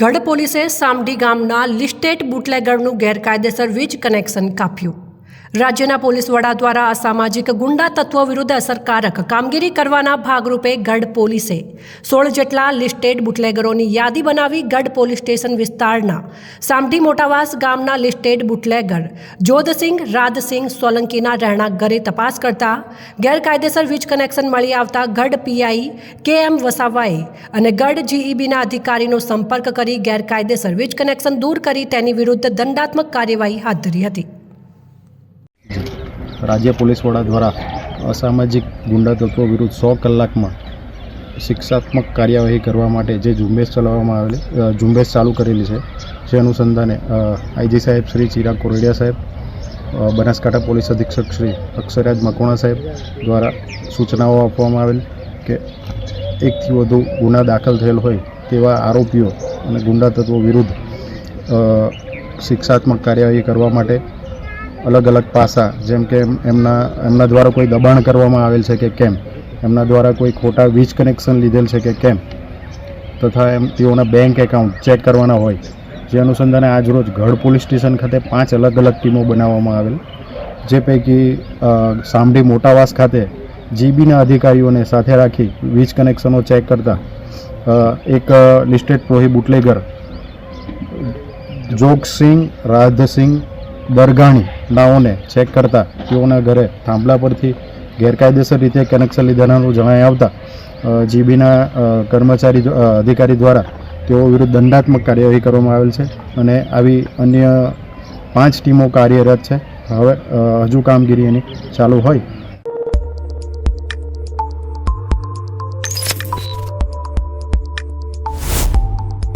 ગઢ પોલીસે સામડી ગામના લિસ્ટેટ બુટલેગરનું ગેરકાયદેસર વીજ કનેક્શન કાપ્યું. રાજ્યના પોલીસ વડા દ્વારા અસામાજિક ગુંડા તત્વો વિરુદ્ધ અસરકારક કામગીરી કરવાના ભાગરૂપે ગઢ પોલીસે સોળ જેટલા લિસ્ટેડ બુટલેગરોની યાદી બનાવી ગઢ પોલીસ સ્ટેશન વિસ્તારના સામઢી મોટાવાસ ગામના લિસ્ટેડ બુટલેગર જોધસિંહ રાધસિંહ સોલંકીના રહેણાંક ઘરે તપાસ કરતા ગેરકાયદેસર વીજ કનેક્શન મળી આવતા ગઢ પીઆઈ કે એમ વસાવાએ અને ગઢ જીઈબીના અધિકારીનો સંપર્ક કરી ગેરકાયદેસર વીજ કનેક્શન દૂર કરી તેની વિરુદ્ધ દંડાત્મક કાર્યવાહી હાથ ધરી હતી. રાજ્ય પોલીસ વડા દ્વારા અસામાજિક ગુંડા તત્વો વિરુદ્ધ સો કલાકમાં શિક્ષાત્મક કાર્યવાહી કરવા માટે જે ઝુંબેશ ચલાવવામાં આવેલી ઝુંબેશ ચાલુ કરેલી છે, જે અનુસંધાને આઈજી સાહેબ શ્રી ચિરાગ કોરડિયા સાહેબ બનાસકાંઠા પોલીસ અધિક્ષક શ્રી અક્ષરાજ મકોણા સાહેબ દ્વારા સૂચનાઓ આપવામાં આવેલ કે એકથી વધુ ગુના દાખલ થયેલ હોય તેવા આરોપીઓ અને ગુંડા તત્વો વિરુદ્ધ શિક્ષાત્મક કાર્યવાહી કરવા માટે અલગ અલગ પાસા, જેમ કે એમના એમના દ્વારા કોઈ દબાણ કરવામાં આવેલ છે કે કેમ? એમના દ્વારા કોઈ ખોટા વીજ કનેક્શન લીધેલ છે કે કેમ? તથા એમ તેઓના બેંક એકાઉન્ટ ચેક કરવાના હોય, જે અનુસંધાને આજરોજ ગઢ પોલીસ સ્ટેશન ખાતે પાંચ અલગ અલગ ટીમો બનાવવામાં આવેલ, જે પૈકી સામડી મોટાવાસ ખાતે જીબીના અધિકારીઓને સાથે રાખી વીજ કનેક્શનો ચેક કરતા એક લિસ્ટેડ પ્રોહી બુટલેગર, જોગસિંહ, રાધસિંહ દરગાણી નાઓને ચેક કરતા તેઓના ઘરે થાંભલા પરથી ગેરકાયદેસર રીતે કનેક્શન લીધાનું જણાય આવતા જીબીના કર્મચારી અધિકારી દ્વારા તેઓ વિરુદ્ધ દંડાત્મક કાર્યવાહી કરવામાં આવેલ છે અને આવી અન્ય પાંચ ટીમો કાર્યરત છે. હવે હજુ કામગીરી એની ચાલુ હોય